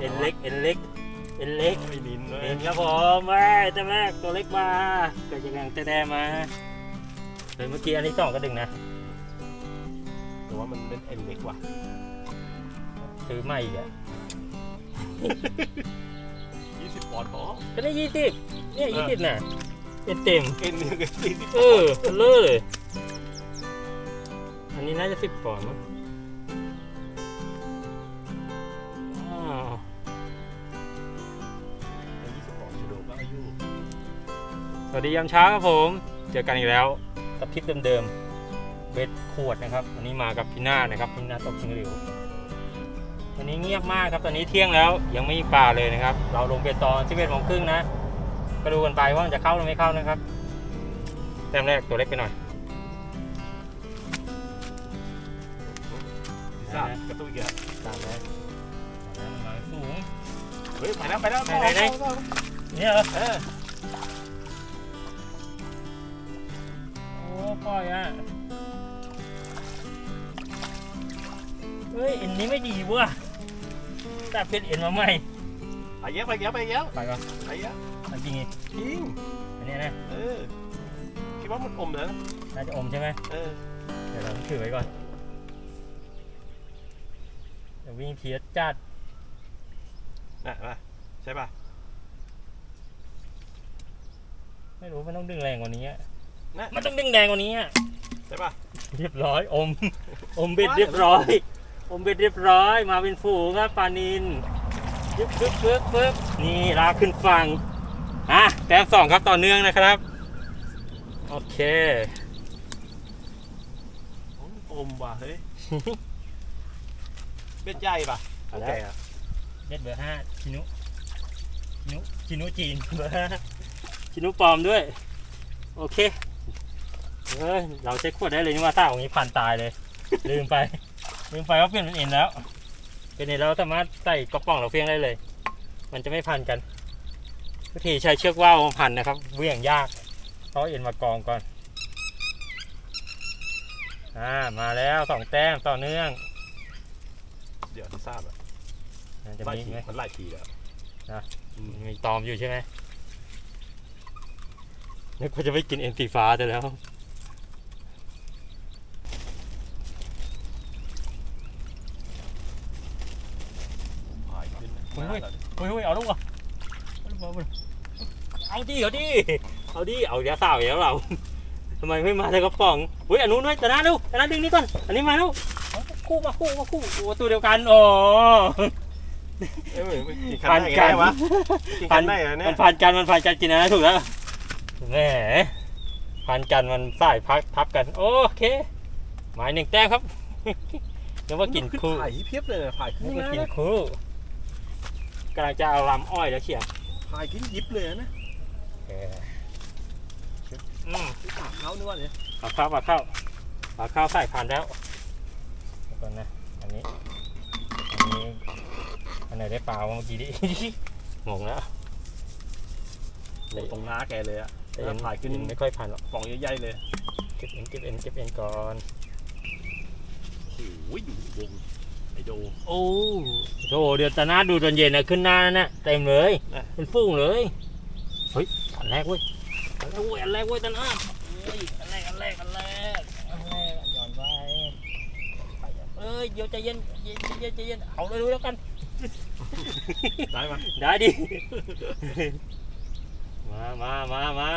เอ็นเล็ก เอ็นเล็ก เอ็นเล็กไม่นินเลยเอ็นครับผมแม่เจ้าแรกตัวเล็กมาเกิดจากแรงแต่แดมาเฮ้ยเมื่อกี้อันนี้สองก็ดึงนะแต่ว่ามันเป็นเอ็นเล็กว่ะซื้อใหม่อีกอะ20ปอนด์พอก็ได้ยี่สิบเนี่ยยี่สิบน่ะเอ็นเต็มเอ็นหนึ่งกับสี่สิบเออเลอะเลย อันนี้น่าจะสิบปอนด์มั้ง วัสดียามเช้าครับผม เจอกันอีกแล้วกับทริปเดิมๆเบ็ดขวดนะครับวันนี้มากับพี่นานะครับพี่นาตกชิงหลิววันนี้เงียบมากครับตอนนี้เที่ยงแล้วยังไม่มีปลาเลยนะครับ เราลงเบ็ดตอน11โมงครึ่งนะก็ดูกันไปว่ามันจะเข้าหรือไม่เข้านะครับแต้มแรกตัวเล็กไปหน่อยทราบกระตุ้นอีกแล้วตามแล้วตามแล้วมันมาสูงเฮ้ยไปแล้วไปแล้วไหนไหนไหนเนี่ยเหรอเอ อโอ้ปล่อยอะเฮ้ยเอ็นนี้ไม่ดีว่ะแต่เป็นเอ็นมาใหม่ไปเยอะไปเยอะไปเยอะไปก่อนไปเยอะจริงๆจริงอันเนี้ยนะเออคิดว่ามันอมแล้วนะน่าจะอมใช่ไหมเออเดี๋ยวเราถือไว้ก่อนเดี๋ยววิ่งเทียดจัดน่ะป่ะใช่ป่ะไม่รู้มันต้องดึงแรงกว่านี้อะ น่ะมันต้องดึงแรงกว่านี้อะใช่ป่ะเรียบร้อยอม อมเบ็ดเรียบร้อย อมเบ็ดเรียบร้อย มาเป็นฝูงครับปลานินปึ๊บปึ๊บปึ๊บปึ๊บนี่ลากขึ้นฝั่งอะแต้มสองครับต่อเนื่องนะครับ โอเคอมว่ะเฮ้ยเบ็ดใหญ่ป่ะเอาโอแล้วเคอะเบ็ดเบอร์ห้าชินุชินุชินุจีนเบอร์ห้าชินุปลอมด้วย โอเค เฮ้ยเราเช็คขวดได้เลยนี่ว่าถ้าอย่างนี้พันตายเลย ลืมไป ลืมไปว่าเปลี่ยนเป็นเอ็นแล้ว เป็นเอ็นแล้วสามารถใส่กระป๋องเราเฟี้ยงได้เลย มันจะไม่พันกัน วิธีใช้เชือกว่าวมาพันนะครับเวี่ยงยากเพราะเอ็นมากองก่อน อ่ามาแล้วสองแต้มต่อเนื่องเดี๋ยวที่ทราบอะอ่าจะหลายมีทีไหมมันหลายทีแล้วนะอืมมีตอมอยู่ใช่ไหมนึกว่าจะไม่กินเอ็นสีฟ้าแต่แล้ว หายขึ้นนะ เฮ้ยมาแล้วเฮ้ยเฮ้ยเอาลูกวะเอาลูกวะเอาดิเอาดิเอาดิเอาเดี๋ยวสาวเดี๋ยวเราทำไมไม่มาแต่กระป๋องเฮ้ยอันนู้นด้วยแต่น้าดูแต่น้าดึงนี่ก่อนอันนี้มาแล้วเอาคู่มาคู่มาคู่โอ้ตัวเดียวกันอ๋อเอ้ยไม่กินพัคันนได้กัไงนวะกินคันได้เหรอเนี่มัยนพันกันมันพันกันกินนะถูกแล้วแหมพันกันมันสายพักทับกัน โอเค หมายหนึ่งแต้มครับนึกว่ากินคู่ถ่ายเพียบเลยนะถ่ายขึ้นนึกนี่ว่านะกินคู่ กำลังจะเอาลำอ้อยแล้วเฉียบถ่ายขึ้นยิบเลยนะอืมที่ปากเขานึกว่าเนี่ยปลาข้าวปลาข้าวปลาข้าวใส่พันธุ์แล้วเดี๋ยวก่อนนะ อันนี้ อันนี้ อันไหนได้ปลาวะเมื่อกี้ดิงงแล้วโอ้ตรงน้าแกเลยอะแต่ยังถ่ายขึ้นไม่ค่อยพันหรอกฟองใหญ่ๆเลย เก็บเอ็นเก็บเอ็นเก็บเอ็นก่อนโอ้ยอยู่วง ไอโดโอ้โหเดี๋ยวตาหน้าดูตอนเย็นนะขึ้นหน้านั่นน่ะเต็มเลยอะ เป็นฟุ้งเลยเฮ้ยอันแรกเว้ยอันแรกเว้ยอันแรกเว้ยตาหน้าเฮ้ยอันแรกอันแรกอันแรกอันแรกหย่อนไปไปเอ้ยเดี๋ยวใจเย็นใจเย็นใจเย็นใจเย็นเอาเลยดูแล้วกัน ได้ปะได้ดิ มามามามา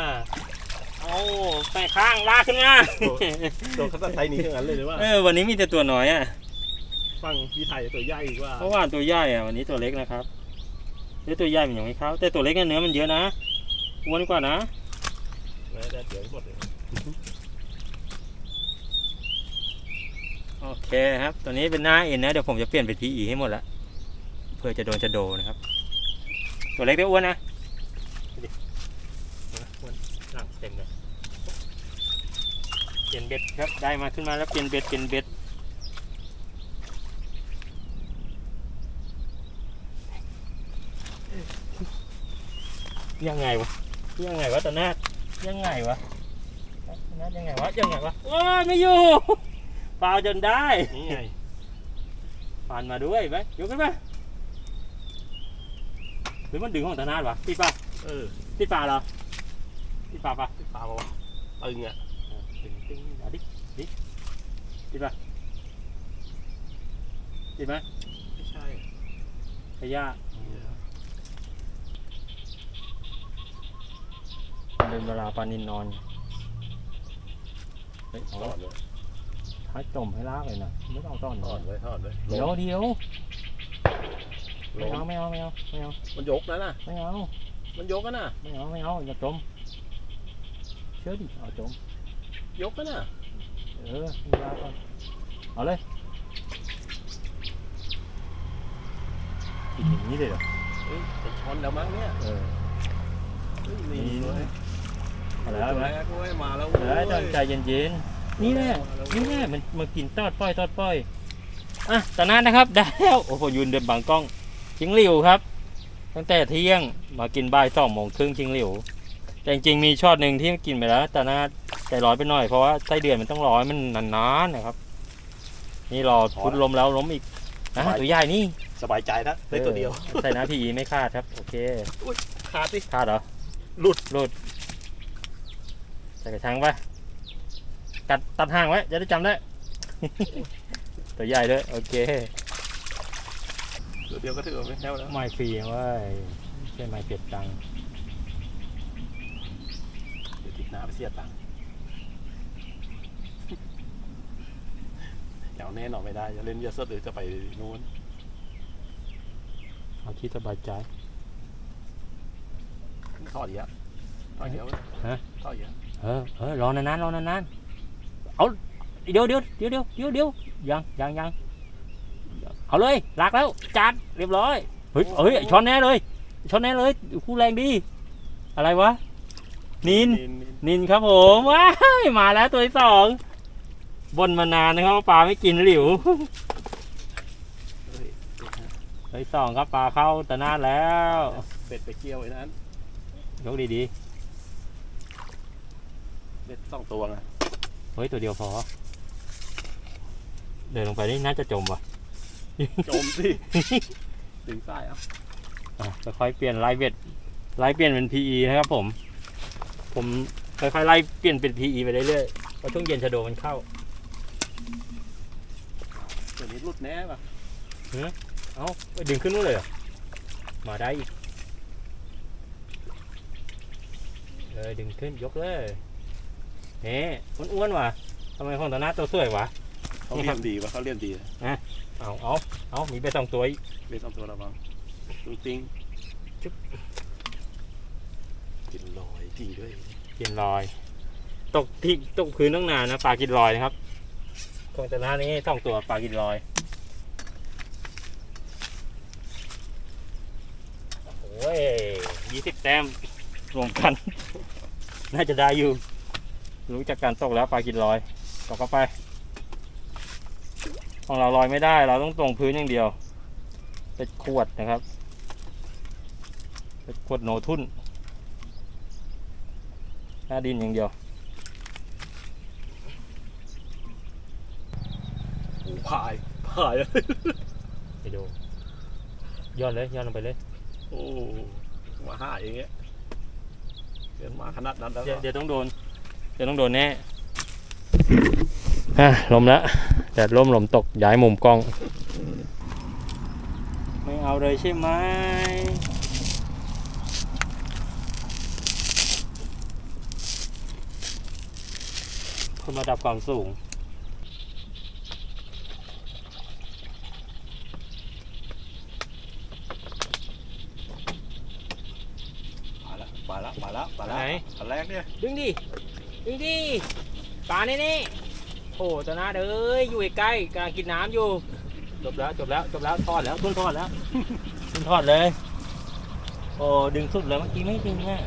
เอาแปะข้างลากขึ้นมา โดนคัตไทยหนีอย่างนั้นเลยหรือว่า เออวันนี้มีแต่ตัวน้อยอะ ฟังพี่ไทยตัวใหญ่อีกว่า เพราะว่าตัวใหญ่อะวันนี้ตัวเล็กนะครับเฮ้ยตัวใหญ่มันยังไม่เข้าแต่ตัวเล็กเนี่ยเนื้อมันเยอะนะอ้วนกว่านะแล้วเดี๋ยวหมดเลยโอเคครับ ตัวนี้เป็นหน้าเอ็นนะ เดี๋ยวผมจะเปลี่ยนเป็นพีอีให้หมดละเพื่อจะโดนจะโดนะครับ ตัวเล็กได้อ้วนนะดูดิอ้วนหนังเต็มเลยเปลี่ยนเบ็ดครับได้มาขึ้นมาแล้วเปลี่ยนเบ็ดเปลี่ยนเบ็ด ยังไงวะ ยังไงวะตานาดยังไงวะตานาดยังไงวะ ยังไงวะโอ้ยไม่อยู่เปล่าจนได้ นี่ไงผ่านมาด้วยไปยกขึ้นมาหรือมันดึงของตานาดวะติดปะเออติดปลาเหรอติดปลาปะปลาบอกว่าตึงอะเออตึงตึงเอาดิดิติดปะติดไหมไม่ใช่พยา เดินเวลาปลานินนอนเฮ้ยเอาถอดเลยท้ายจมให้ลากเลยนะไม่ต้องต้อนถอดเลยถอดเลยเดี๋ยวเดี๋ยวลไม่งเอาไม่เอาไม่เอาไม่เอามันยกนะน่ะ ไม่เอามันยกกันน่ะ ไม่เอาไม่เอาอย่าจมเชื่อดิเอาจมยกกันน่ะ เออมีเวลาก่อนเอาเลยกินอย่างนี้เลยเหรอเฮ้ยจะชนแล้วมั้งเนี่ยเออ เฮ้ยนี่เลยเอา แล้วเอาแล้แล้ววเว้ยมาแล้วเออต้องใจเย็นๆ นี่แหละนี่แหละมันมากินตอดป้อยตอดป้อยอะตอนนั้นนะครับได้แล้วโอ้โหยืนเดินบังกล้องชิงหลิวครับ ตั้งแต่เที่ยงมากินบ่ายสองโมงครึ่งชิงหลิวแต่จริงๆมีช็อตหนึ่งที่กินไปแล้วแต่น่าใจร้อยไปหน่อยเพราะว่าไส้เดือนมันต้องร้อยมันนานๆนะครับ นี่รอพุดลมแล้วล้มอีกนะตัวใหญ่นี่สบายใจนะได้ตัวเดียวออใส่น้ำพีไม่คาดครับ โอเคขาดสิคาดเหรอหลุดหลุด ใส่กระชังไปกัดตัดห่างไว้ จะได้จำได้ ตัวใหญ่ด้วย โอเคตัวเดียวก็ถือว่าไม่แน่วแล้วไม่ฟรีเว้ยไม่ใช่ไม่เปลี่ยนตังค์เดี๋ยวติดน้ำไปเสียตังค์อย่างแน่นอนไม่ได้ จะเล่นเยอะสุดหรือจะไปนู้นเอาที่สบายใจทอดเยอะทอดเยอะฮะทอดเยอะ เออเออรอนานๆรอนานๆเอาเดี๋ยวเดี๋ยวเดี๋ยวเดี๋ยวเดี๋ยวเดี๋ยวยังยังยังเอาเลยลากแล้วจัดเรียบร้อยเฮ้ยเฮ้ยช้อนแน่เลยช้อนแน่เลยคู่แรงดี อะไรวะนินนินนินนินครับผมว้ายมาแล้วตัวที่สองบนมานานนะครับว่าปลาไม่กินหลิวเฮ้ยตัวที่สองครับปลาเข้าตะนาดแล้วเป็ดไปเกี่ยวไอ้นั้นยกดีเป็ดสองตัวไงๆเฮ้ยตัวเดียวพอ เดินลงไปนี่น่าจะจมว่ะ จมสิ ถึงสายเอะอะค่อยๆเปลี่ยนไล่เบ็ดไล่เปลี่ยนเป็น PE นะครับผม ผมค่อยๆไล่เปลี่ยนเป็น PE ไปเรื่อยๆเพราะช่วงเย็นชะโดมันเข้า ตัวนี้รุดแน่ป่ะเอ้าไปดึงขึ้นนู่นเลยเหรอมาได้อีก เออดึงขึ้นยกเลย เน่อ้วนๆว่ะทำไมของตาหน้าตัวสวยวะเขาเรียมดีป่ะเขาเรียมดีเอาเอาเอามีไปสองตัวอีกเป็ดสองตัวระวังตุ้งติ้งจุ๊บกินลอยจริงด้วยกินลอย ตกที่ตกพื้นตั้งนานนะปลากินลอยนะครับของตาหน้านี้สองตัวปลากินลอยโอ้ยยี่สิบแต้มรวมกัน น่าจะได้อยู่ รู้จากการตกแล้วปลากินลอยตกเข้าไป ของเราลอยไม่ได้ เราต้องตรงพื้นอย่างเดียว เป็นขวดนะครับ เป็นขวดโนทุนหน้าดินอย่างเดียวโอ้พายพาย ไปดูย้อนเลยย้อนลงไปเลยโอ้ มาห้าอย่างเงี้ยเดินมาขนาดนั้นแล้วเดี๋ยวเดี๋ยวต้องโดน เดี๋ยวต้องโดนแน่อะลมแล้วแต่ลมลมตกย้ายมุมกล้อง ไม่เอาเลยใช่ไหมคนระดับความสูงมาแล้วมาแล้วมาแล้วมาแล้วไหนอันแรกเนี่ย ดึงดิ ดึงดิปลาแน่ๆโอ้ตาหน้าเอ้ยอยู่ใกล้ๆกำลังกินน้ำอยู่ จบแล้วจบแล้วจบแล้วทอดแล้วทุ่นทอดแล้วทุ่นทอดเลย โอ้ดึงสุดแล้วเมื่อกี้ไม่ดึงอะ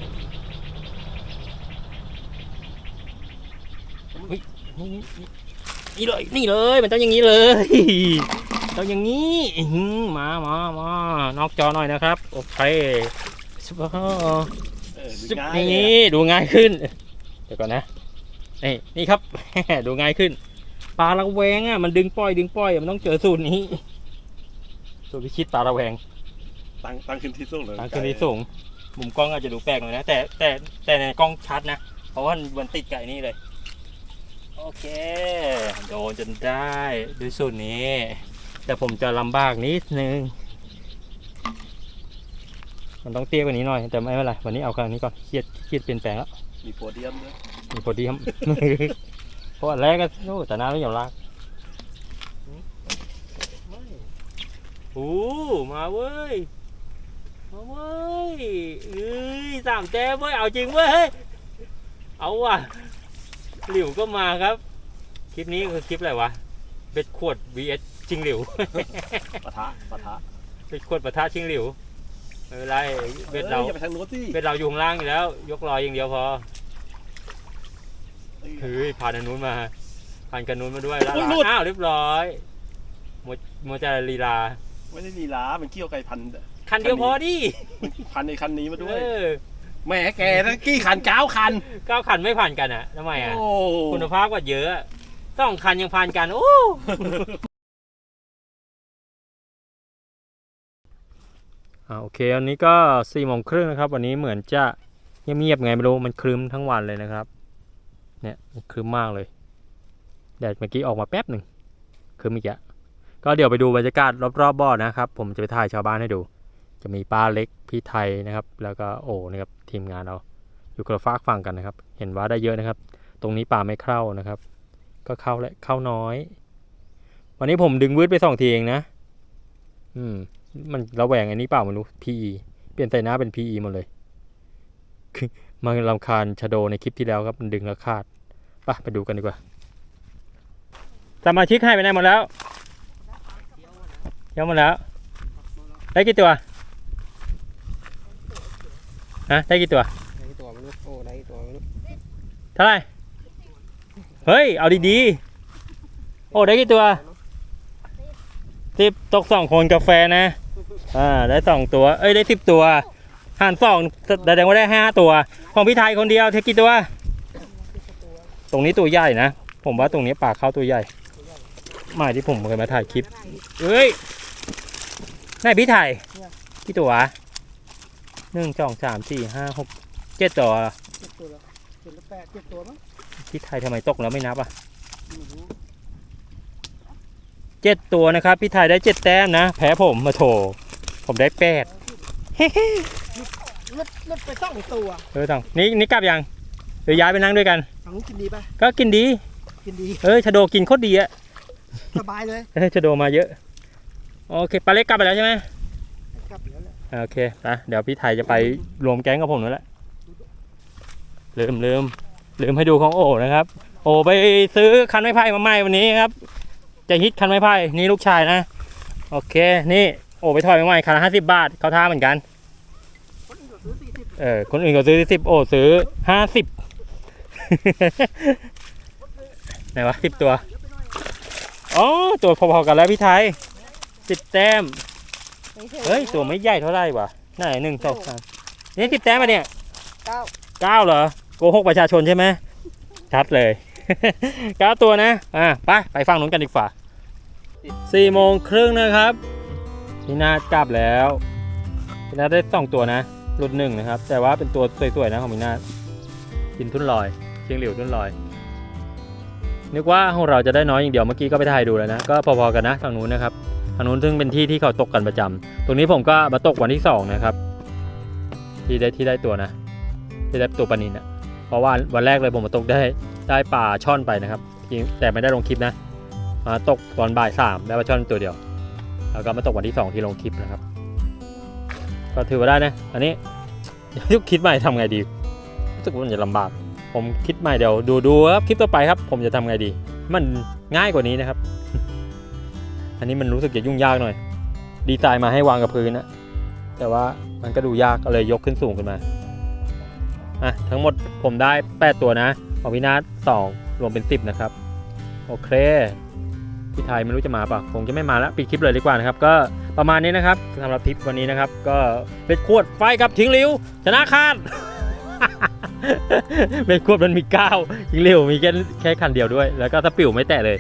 เฮ้ยนี่นี่นี่เลยนี่เลยมันต้องอย่างนี้เลยต้องอย่างนี้อื้อหือมามามา นอกจอหน่อยนะครับ โอเคสุดยอดเออดูจุ๊บง่ายนี่ดูง่ายขึ้นเดี๋ยวก่อนนะนี่นี่ครับ ดูง่ายขึ้น ปลาละแวงอะมันดึงปล่อยดึงปล่อยมันต้องเจอสูตรนี้ตัวพิชิตปลาระแวงตั้งตั้งขึ้นที่สูงเลยทางขึ้นที่สูงมุมกล้องอาจจะดูแปลกหน่อยนะแต่แต่แต่ในกล้องชัดนะเพราะว่ามันติดไก่นี่เลย โอเคโดนจนได้ด้วยสูตรนี้ แต่ผมจะลำบากนิดนึง มันต้องเตี้ยกว่านี้หน่อย แต่ไม่เป็นไรวันนี้เอาครั้งนี้ก่อนเครียดเครียดเปลี่ยนแปลงแล้วมีโพเดียมด้วยมีโพอดีครับเพราะอันแรกก็โอ้แต่น้าไม่ยอมลากโอ้มาเว้ยมาเว้ยเอ้ยสามแต้มเว้ยเอาจริงเว้ยเอาว่ะหลิวก็มาครับ คลิปนี้คือคลิปอะไรวะเบ็ดขวด vs ชิงหลิวปะทะปะทะเบ็ดขวดปะทะชิงหลิว ไม่เป็นไรเบ็ดเราอ้ยอย่าไปทางโน้นสิเบ็ดเราอยู่ข้างล่างอยู่แล้ว ยกลอยอย่างเดียวพอเฮ้ยผ่านอันนู้นมาผ่านกันนู้นมาด้วยแล้วอ้าวเรียบร้อยโมโมจาลีลาไม่ได้ลีลามันเกี่ยวไก่พันธุ์คันเดียวพอดิพันในคันนี้มาด้วยเออแหมแกนะกี่คันเก้าคันเก้าคันไม่ผ่านกันอะทำไมอะโอ้คุณภาพกว่าเยอะต้องคันยังผ่านกันโอ้ อ่าโอเคอันนี้ก็สี่โมงครึ่งนะครับ วันนี้เหมือนจะเงียบๆไงไม่รู้มันครึ้มทั้งวันเลยนะครับ เนี่ยครึ้มมากเลยแดดเมื่อกี้ออกมาแป๊บหนึ่งครึ้มอีกอะก็เดี๋ยวไปดูบรรยากาศรอบๆบ่อนะครับ ผมจะไปถ่ายชาวบ้านให้ดู จะมีป้าเล็กพี่ไทยนะครับ แล้วก็โอ้นะครับทีมงานเราอยู่กระฟากฟังกันนะครับ เห็นว่าได้เยอะนะครับ ตรงนี้ปลาไม่เข้านะครับ ก็เข้าและเข้าน้อย วันนี้ผมดึงวืดไปสองทีเองนะ อืม มันระแวงอันนี้เปล่าไม่รู้ PE เปลี่ยนไตหน้าเป็น PE หมดเลยคือมันลำคาญชะโดในคลิปที่แล้วครับ มันดึงแล้วคาดไปไปดูกันดีกว่า สมาชิกให้ไปไหนหมดแล้วเดี๋ยวหมดแล้ว ได้กี่ตัว ฮะ ได้กี่ตัว ได้กี่ตัวไม่รู้โอ้ ได้กี่ตัวไม่รู้เท่าไหร่ เฮ้ย เอาดีๆ โอ้ ได้กี่ตัวสิบตกสองคนกาแฟนะ อ่าได้สองตัว เอ้ยได้สิบตัวหารสองแสดงว่าได้ห้าตัว ของพี่ไทยคนเดียวเทกี่ตัว ตรงนี้ตัวใหญ่นะ ผมว่าตรงนี้ปากเข้าตัวใหญ่หมายที่ผมเคยมาถ่ายคลิปเฮ้ยไหนพี่ไทยกี่ตัววะหนึ่งสองสามสี่ห้าหกเจ็ดตัวเจ็ดตัวแล้วเจ็ดแล้วแปดเจ็ดตัวมั้งพี่ไทยทำไมตกแล้วไม่นับอะไม่รู้ เจ็ดตัวนะครับ พี่ไทยได้เจ็ดแต้มนะ แพ้ผมมาโถ ผมได้แปดลดลดไปสองตัวเออต้องนี่นี่กลับยังเดี๋ยวย้ายไปนั่งด้วยกันฝั่งนู้นกินดีป่ะก็กินดี กินดี เออชะโดกินโคตรดีอะสบายเลยเออชะโดมาเยอะ โอเคปลาเล็กกลับไปแล้วใช่ไหมกลับแล้วแหละอ่าโอเคไปเดี๋ยวพี่ไทยจะไปรวมแก๊งกับผมนั่นแหละลืมลืมลืมให้ดูของโอนะครับ โอไปซื้อคันไม้ไผ่มาใหม่วันนี้ครับ จะฮิตคันไม้ไผ่นี่ลูกชายนะ โอเค นี่โอไปถอยมาใหม่คันละห้าสิบบาทเขาท่าเหมือนกันคนอื่นก็ซื้อสี่สิบเออคนอื่นเขาซื้อสิบโอซื้อห้าสิบไหนวะสิบตัวอ๋อตัวพอๆกันแล้วพี่ไทยสิบแต้มเฮ้ยตัวไม่ใหญ่เท่าไหร่วะไหนหนึ่งสองสามนี่สิบแต้มปะเนี่ยเก้าเก้าเหรอโกหกประชาชนใช่ไหมชัดเลยเก้าตัวนะอะไปไปฟังนู้นกันดีกว่า สี่โมงครึ่งนะครับพี่นากลับแล้วพี่นาได้สองตัวนะรุ่นหนึ่งนะครับ แต่ว่าเป็นตัวสวยๆนะของพี่นากินทุ่นลอยเชียงหลิวทุ่นลอย นึกว่าของเราจะได้น้อยอย่างเดียวเมื่อกี้ก็ไปถ่ายดูแล้วนะก็พอๆกันนะทางนู้นนะครับทางนู้นซึ่งเป็นที่ที่เขาตกกันประจำตรงนี้ผมก็มาตกวันที่สองนะครับที่ได้ที่ได้ตัวนะ ที่ได้ตัวปลานินนะเพราะว่าวันแรกเลยผมมาตกได้ได้ปลาช่อนไปนะครับแต่ไม่ได้ลงคลิปนะ มาตกตอนบ่ายสามได้ปลาช่อนตัวเดียว แล้วก็มาตกวันที่สองที่ลงคลิปนะครับ ก็ถือว่าได้นะ อันนี้ยวคิดใหม่ทำไงดีรู้สึกว่ามันจะลำบาก ผมคิดใหม่เดี๋ยวดูดูครับคลิปต่อไปครับ ผมจะทำไงดี มันง่ายกว่านี้นะครับ อันนี้มันรู้สึกจะยุ่งยากหน่อย ดีไซน์มาให้วางกับพื้นนะแต่ว่ามันก็ดูยากก็เลยยกขึ้นสูงขึ้นมาอะทั้งหมดผมได้ 8 ตัวนะของพี่นาฏ2รวมเป็น 10 นะครับ โอเค พี่ไทยไม่รู้จะมาป่ะคงจะไม่มาแล้วปิดคลิปเลยดีกว่านะครับ ก็ประมาณนี้นะครับสำหรับทริปวันนี้นะครับ ก็เป็ดขวดไฟกับทิ้งริ้วชนะคาดเป็ดขวดมันมี9ทิ้งริ้วมีแค่แค่คันเดียวด้วย แล้วก็ถ้าปิ่วไม่แตะเลย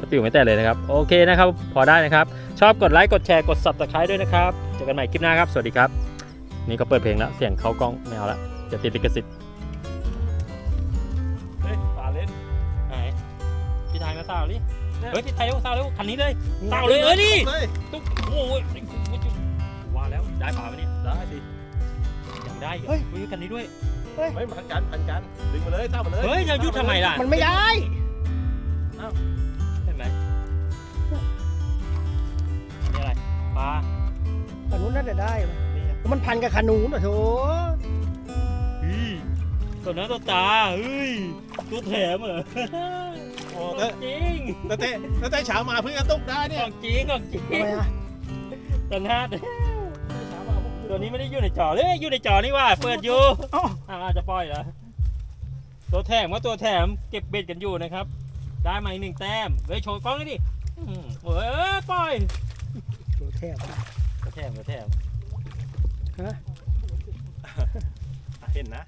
ปะติ๋วไม่แตะเลยนะครับ โอเคนะครับ พอได้นะครับ ชอบกดไลค์กดแชร์กด subscribe ด้วยนะครับเจอกันใหม่คลิปหน้าครับ สวัสดีครับ นี่ก็เปิดเพลงแล้วเสียงเข้ากล้องไม่เอาละจะติดลิขสิทธิ์เฮ้ยปลาเล่นไหนพี่ไทยมาสาวดิ เฮ้ยพี่ไทยเร็วสาวเร็วคันนี้เลยสาวเลยเอ้ยนี่เลยตุ๊กโอ้ยว่าแล้วได้ป่าไหมเนี่ยได้สิยังได้เฮ้ยคันนี้ด้วยไม่พันกันพันกันดึงมาเลยตั้งมาเลยเฮ้ยจะยุดทำไมล่ะมันไม่ได้เห็นไหมนี่อะไรปลาตอนนู้นน่าจะได้ไหมมันพันกับขานูนเหรอโถเฮ้ยตัวนั้นตัวตาเฮ้ยตัวแถมเหรอ โอ้ของจริงแต่แต่แต่แต่เช้ามาเพิ่งจะตกได้ขเนี่ยองจริงของจริงทำไมอะตัวหน้าตัวนี้ไม่ได้อยู่ในจอเลยอยู่ในจอนี่ว่า เปิดอยู่อ้าวอ่าจะปล่อยเหรอตัวแถมว่าตัวแถมเก็บเบ็ดกันอยู่นะครับ ได้มาอีกหนึ่งแต้มเฮ้ยโชว์กล้องเลยดิอืมเฮ้ยปล่อยตัวแทบ ตัวแถมตัวแถมฮะ เห็นนะ